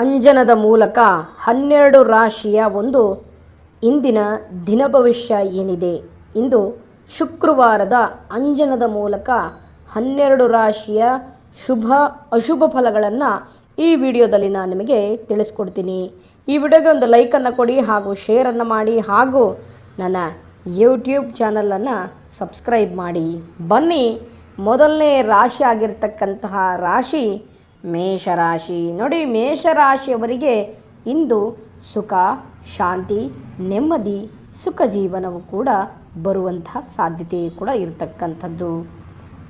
ಅಂಜನದ ಮೂಲಕ ಹನ್ನೆರಡು ರಾಶಿಯ ಒಂದು ಇಂದಿನ ದಿನ ಭವಿಷ್ಯ ಏನಿದೆ ಇಂದು ಶುಕ್ರವಾರದ ಅಂಜನದ ಮೂಲಕ ಹನ್ನೆರಡು ರಾಶಿಯ ಶುಭ ಅಶುಭ ಫಲಗಳನ್ನು ಈ ವಿಡಿಯೋದಲ್ಲಿ ನಾನು ನಿಮಗೆ ತಿಳಿಸ್ಕೊಡ್ತೀನಿ. ಈ ವಿಡಿಯೋಗೆ ಒಂದು ಲೈಕನ್ನು ಕೊಡಿ ಹಾಗೂ ಶೇರನ್ನು ಮಾಡಿ ಹಾಗೂ ನನ್ನ ಯೂಟ್ಯೂಬ್ ಚಾನಲನ್ನು ಸಬ್ಸ್ಕ್ರೈಬ್ ಮಾಡಿ. ಬನ್ನಿ, ಮೊದಲನೇ ರಾಶಿ ಆಗಿರ್ತಕ್ಕಂತಹ ರಾಶಿ ಮೇಷರಾಶಿ. ನೋಡಿ, ಮೇಷರಾಶಿಯವರಿಗೆ ಇಂದು ಸುಖ, ಶಾಂತಿ, ನೆಮ್ಮದಿ, ಸುಖ ಜೀವನವು ಕೂಡ ಬರುವಂತಹ ಸಾಧ್ಯತೆ ಕೂಡ ಇರತಕ್ಕಂಥದ್ದು.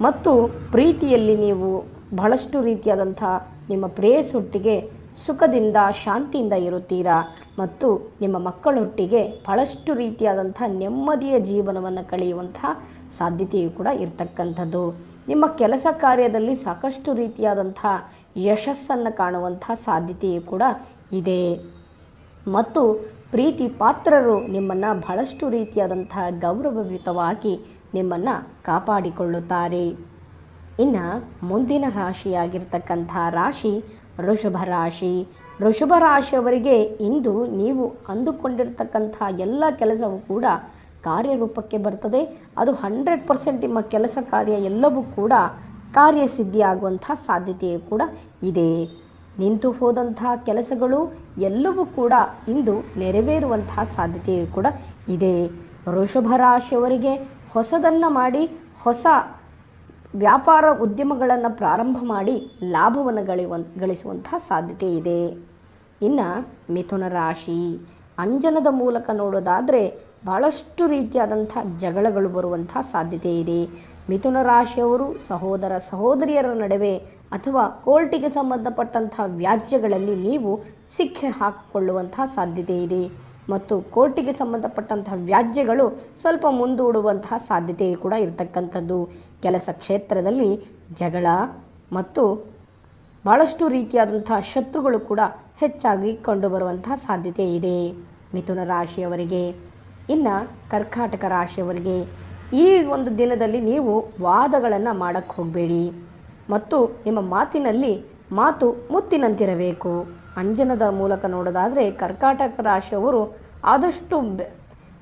ಮತ್ತು ಪ್ರೀತಿಯಲ್ಲಿ ನೀವು ಬಹಳಷ್ಟು ರೀತಿಯಾದಂಥ ನಿಮ್ಮ ಪ್ರೇಯಸೊಟ್ಟಿಗೆ ಸುಖದಿಂದ, ಶಾಂತಿಯಿಂದ ಇರುತ್ತೀರಾ? ಮತ್ತು ನಿಮ್ಮ ಮಕ್ಕಳೊಟ್ಟಿಗೆ ಬಹಳಷ್ಟು ರೀತಿಯಾದಂಥ ನೆಮ್ಮದಿಯ ಜೀವನವನ್ನು ಕಳೆಯುವಂಥ ಸಾಧ್ಯತೆಯು ಕೂಡ ಇರತಕ್ಕಂಥದ್ದು. ನಿಮ್ಮ ಕೆಲಸ ಕಾರ್ಯದಲ್ಲಿ ಸಾಕಷ್ಟು ರೀತಿಯಾದಂಥ ಯಶಸ್ಸನ್ನು ಕಾಣುವಂಥ ಸಾಧ್ಯತೆಯೂ ಕೂಡ ಇದೆ. ಮತ್ತು ಪ್ರೀತಿ ಪಾತ್ರರು ನಿಮ್ಮನ್ನು ಬಹಳಷ್ಟು ರೀತಿಯಾದಂಥ ಗೌರವಯುತವಾಗಿ ನಿಮ್ಮನ್ನು ಕಾಪಾಡಿಕೊಳ್ಳುತ್ತಾರೆ. ಇನ್ನು ಮುಂದಿನ ರಾಶಿಯಾಗಿರ್ತಕ್ಕಂಥ ರಾಶಿ ಋಷಭ ರಾಶಿ. ಋಷಭ ರಾಶಿಯವರಿಗೆ ಇಂದು ನೀವು ಅಂದುಕೊಂಡಿರ್ತಕ್ಕಂಥ ಎಲ್ಲ ಕೆಲಸವೂ ಕೂಡ ಕಾರ್ಯರೂಪಕ್ಕೆ ಬರ್ತದೆ. ಅದು ಹಂಡ್ರೆಡ್ ಪರ್ಸೆಂಟ್ ನಿಮ್ಮ ಕೆಲಸ ಕಾರ್ಯ ಎಲ್ಲವೂ ಕೂಡ ಕಾರ್ಯಸಿದ್ಧಿಯಾಗುವಂಥ ಸಾಧ್ಯತೆಯು ಕೂಡ ಇದೆ. ನಿಂತು ಹೋದಂತಹ ಕೆಲಸಗಳು ಎಲ್ಲವೂ ಕೂಡ ಇಂದು ನೆರವೇರುವಂತಹ ಸಾಧ್ಯತೆಯು ಕೂಡ ಇದೆ. ವೃಷಭ ರಾಶಿಯವರಿಗೆ ಹೊಸದನ್ನು ಮಾಡಿ, ಹೊಸ ವ್ಯಾಪಾರ ಉದ್ಯಮಗಳನ್ನು ಪ್ರಾರಂಭ ಮಾಡಿ ಲಾಭವನ್ನು ಗಳಿವ ಗಳಿಸುವಂತಹ ಸಾಧ್ಯತೆ ಇದೆ. ಇನ್ನು ಮಿಥುನ ರಾಶಿ, ಅಂಜನದ ಮೂಲಕ ನೋಡೋದಾದರೆ ಭಾಳಷ್ಟು ರೀತಿಯಾದಂಥ ಜಗಳಗಳು ಬರುವಂಥ ಸಾಧ್ಯತೆ ಇದೆ. ಮಿಥುನ ರಾಶಿಯವರು ಸಹೋದರ ಸಹೋದರಿಯರ ನಡುವೆ ಅಥವಾ ಕೋರ್ಟಿಗೆ ಸಂಬಂಧಪಟ್ಟಂತಹ ವ್ಯಾಜ್ಯಗಳಲ್ಲಿ ನೀವು ಸಿಕ್ಕಿ ಹಾಕಿಕೊಳ್ಳುವಂತಹ ಸಾಧ್ಯತೆ ಇದೆ. ಮತ್ತು ಕೋರ್ಟಿಗೆ ಸಂಬಂಧಪಟ್ಟಂತಹ ವ್ಯಾಜ್ಯಗಳು ಸ್ವಲ್ಪ ಮುಂದೂಡುವಂತಹ ಸಾಧ್ಯತೆ ಕೂಡ ಇರತಕ್ಕಂಥದ್ದು. ಕೆಲಸ ಕ್ಷೇತ್ರದಲ್ಲಿ ಜಗಳ ಮತ್ತು ಭಾಳಷ್ಟು ರೀತಿಯಾದಂತಹ ಶತ್ರುಗಳು ಕೂಡ ಹೆಚ್ಚಾಗಿ ಕಂಡುಬರುವಂತಹ ಸಾಧ್ಯತೆ ಇದೆ. ಮಿಥುನ ರಾಶಿಯವರಿಗೆ, ಇನ್ನು ಕರ್ಕಾಟಕ ರಾಶಿಯವರಿಗೆ ಈ ಒಂದು ದಿನದಲ್ಲಿ ನೀವು ವಾದಗಳನ್ನು ಮಾಡೋಕ್ಕೆ ಹೋಗಬೇಡಿ. ಮತ್ತು ನಿಮ್ಮ ಮಾತಿನಲ್ಲಿ ಮಾತು ಮುತ್ತಿನಂತಿರಬೇಕು. ಅಂಜನದ ಮೂಲಕ ನೋಡೋದಾದರೆ ಕರ್ಕಾಟಕ ರಾಶಿಯವರು ಆದಷ್ಟು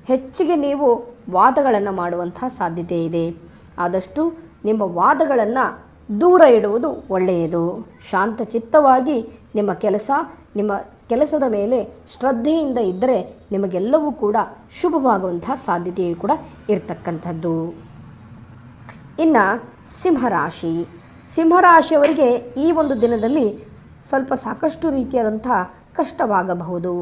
ಹೆಚ್ಚಿಗೆ ನೀವು ವಾದಗಳನ್ನು ಮಾಡುವಂಥ ಸಾಧ್ಯತೆ ಇದೆ. ಆದಷ್ಟು ನಿಮ್ಮ ವಾದಗಳನ್ನು ದೂರ ಇಡುವುದು ಒಳ್ಳೆಯದು. ಶಾಂತಚಿತ್ತವಾಗಿ ನಿಮ್ಮ ಕೆಲಸ, ನಿಮ್ಮ ಕೆಲಸದ ಮೇಲೆ ಶ್ರದ್ಧೆಯಿಂದ ಇದ್ದರೆ ನಿಮಗೆಲ್ಲವೂ ಕೂಡ ಶುಭವಾಗುವಂತಹ ಸಾಧ್ಯತೆಯು ಕೂಡ ಇರತಕ್ಕಂಥದ್ದು. ಇನ್ನು ಸಿಂಹರಾಶಿ. ಸಿಂಹರಾಶಿಯವರಿಗೆ ಈ ಒಂದು ದಿನದಲ್ಲಿ ಸ್ವಲ್ಪ ಸಾಕಷ್ಟು ರೀತಿಯಾದಂಥ ಕಷ್ಟವಾಗಬಹುದು.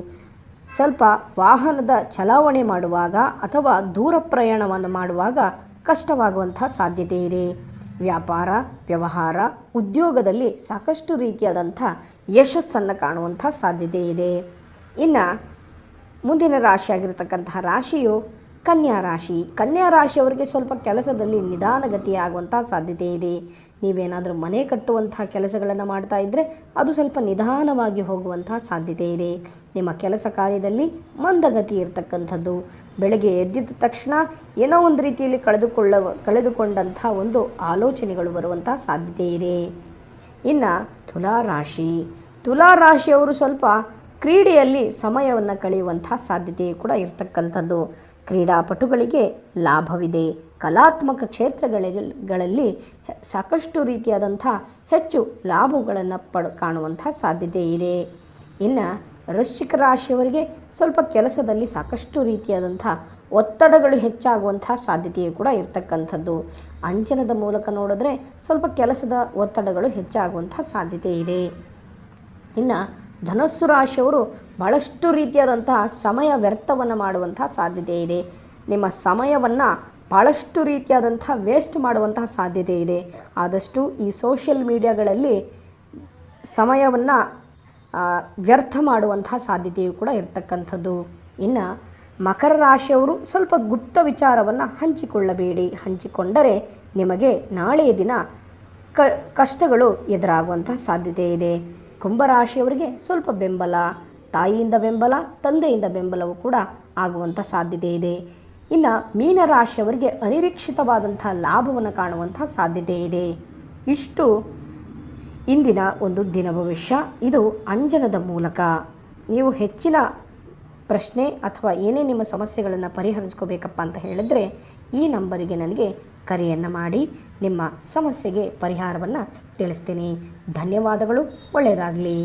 ಸ್ವಲ್ಪ ವಾಹನದ ಚಲಾವಣೆ ಮಾಡುವಾಗ ಅಥವಾ ದೂರ ಪ್ರಯಾಣವನ್ನು ಮಾಡುವಾಗ ಕಷ್ಟವಾಗುವಂಥ ಸಾಧ್ಯತೆ ಇದೆ. ವ್ಯಾಪಾರ, ವ್ಯವಹಾರ, ಉದ್ಯೋಗದಲ್ಲಿ ಸಾಕಷ್ಟು ರೀತಿಯಾದಂಥ ಯಶಸ್ಸನ್ನು ಕಾಣುವಂಥ ಸಾಧ್ಯತೆ ಇದೆ. ಇನ್ನು ಮುಂದಿನ ರಾಶಿಯಾಗಿರ್ತಕ್ಕಂತಹ ರಾಶಿಯು ಕನ್ಯಾ ರಾಶಿ. ಕನ್ಯಾ ರಾಶಿಯವರಿಗೆ ಸ್ವಲ್ಪ ಕೆಲಸದಲ್ಲಿ ನಿಧಾನಗತಿಯಾಗುವಂಥ ಸಾಧ್ಯತೆ ಇದೆ. ನೀವೇನಾದರೂ ಮನೆ ಕಟ್ಟುವಂಥ ಕೆಲಸಗಳನ್ನು ಮಾಡ್ತಾ ಇದ್ದರೆ ಅದು ಸ್ವಲ್ಪ ನಿಧಾನವಾಗಿ ಹೋಗುವಂಥ ಸಾಧ್ಯತೆ ಇದೆ. ನಿಮ್ಮ ಕೆಲಸ ಕಾರ್ಯದಲ್ಲಿ ಮಂದಗತಿ ಇರತಕ್ಕಂಥದ್ದು. ಬೆಳಗ್ಗೆ ಎದ್ದಿದ ತಕ್ಷಣ ಏನೋ ಒಂದು ರೀತಿಯಲ್ಲಿ ಕಳೆದುಕೊಳ್ಳ, ಕಳೆದುಕೊಂಡಂಥ ಒಂದು ಆಲೋಚನೆಗಳು ಬರುವಂಥ ಸಾಧ್ಯತೆ ಇದೆ. ಇನ್ನು ತುಲಾ ರಾಶಿ ತುಲಾ ರಾಶಿಯವರು ಸ್ವಲ್ಪ ಕ್ರೀಡೆಯಲ್ಲಿ ಸಮಯವನ್ನು ಕಳೆಯುವಂಥ ಸಾಧ್ಯತೆ ಕೂಡ ಇರತಕ್ಕಂಥದ್ದು. ಕ್ರೀಡಾಪಟುಗಳಿಗೆ ಲಾಭವಿದೆ. ಕಲಾತ್ಮಕ ಕ್ಷೇತ್ರಗಳಲ್ಲಿ ಸಾಕಷ್ಟು ರೀತಿಯಾದಂಥ ಹೆಚ್ಚು ಲಾಭಗಳನ್ನು ಪಡ್, ಕಾಣುವಂಥ ಸಾಧ್ಯತೆ ಇದೆ. ಇನ್ನು ವೃಶ್ಚಿಕ ರಾಶಿಯವರಿಗೆ ಸ್ವಲ್ಪ ಕೆಲಸದಲ್ಲಿ ಸಾಕಷ್ಟು ರೀತಿಯಾದಂಥ ಒತ್ತಡಗಳು ಹೆಚ್ಚಾಗುವಂಥ ಸಾಧ್ಯತೆಯು ಕೂಡ ಇರತಕ್ಕಂಥದ್ದು. ಅಂಚನದ ಮೂಲಕ ನೋಡಿದ್ರೆ ಸ್ವಲ್ಪ ಕೆಲಸದ ಒತ್ತಡಗಳು ಹೆಚ್ಚಾಗುವಂಥ ಸಾಧ್ಯತೆ ಇದೆ. ಇನ್ನು ಧನಸ್ಸು ರಾಶಿಯವರು ಬಹಳಷ್ಟು ರೀತಿಯಾದಂತಹ ಸಮಯ ವ್ಯರ್ಥವನ್ನು ಮಾಡುವಂಥ ಸಾಧ್ಯತೆ ಇದೆ. ನಿಮ್ಮ ಸಮಯವನ್ನು ಭಾಳಷ್ಟು ರೀತಿಯಾದಂಥ ವೇಸ್ಟ್ ಮಾಡುವಂತಹ ಸಾಧ್ಯತೆ ಇದೆ. ಆದಷ್ಟು ಈ ಸೋಷಿಯಲ್ ಮೀಡಿಯಾಗಳಲ್ಲಿ ಸಮಯವನ್ನು ವ್ಯರ್ಥ ಮಾಡುವಂತಹ ಸಾಧ್ಯತೆಯು ಕೂಡ ಇರತಕ್ಕಂಥದ್ದು. ಇನ್ನು ಮಕರ ರಾಶಿಯವರು ಸ್ವಲ್ಪ ಗುಪ್ತ ವಿಚಾರವನ್ನು ಹಂಚಿಕೊಳ್ಳಬೇಡಿ. ಹಂಚಿಕೊಂಡರೆ ನಿಮಗೆ ನಾಳೆಯ ದಿನ ಕಷ್ಟಗಳು ಎದುರಾಗುವಂತಹ ಸಾಧ್ಯತೆ ಇದೆ. ಕುಂಭರಾಶಿಯವರಿಗೆ ಸ್ವಲ್ಪ ಬೆಂಬಲ, ತಾಯಿಯಿಂದ ಬೆಂಬಲ, ತಂದೆಯಿಂದ ಬೆಂಬಲವೂ ಕೂಡ ಆಗುವಂಥ ಸಾಧ್ಯತೆ ಇದೆ. ಇನ್ನು ಮೀನರಾಶಿಯವರಿಗೆ ಅನಿರೀಕ್ಷಿತವಾದಂಥ ಲಾಭವನ್ನು ಕಾಣುವಂಥ ಸಾಧ್ಯತೆ ಇದೆ. ಇಷ್ಟು ಇಂದಿನ ಒಂದು ದಿನ ಭವಿಷ್ಯ. ಇದು ಅಂಜನದ ಮೂಲಕ. ನೀವು ಹೆಚ್ಚಿನ ಪ್ರಶ್ನೆ ಅಥವಾ ಏನೇ ನಿಮ್ಮ ಸಮಸ್ಯೆಗಳನ್ನು ಪರಿಹರಿಸ್ಕೋಬೇಕಪ್ಪ ಅಂತ ಹೇಳಿದ್ರೆ ಈ ನಂಬರಿಗೆ ನನಗೆ ಕರೆಯನ್ನು ಮಾಡಿ, ನಿಮ್ಮ ಸಮಸ್ಯೆಗೆ ಪರಿಹಾರವನ್ನು ತಿಳಿಸ್ತೀನಿ. ಧನ್ಯವಾದಗಳು, ಒಳ್ಳೆಯದಾಗಲಿ.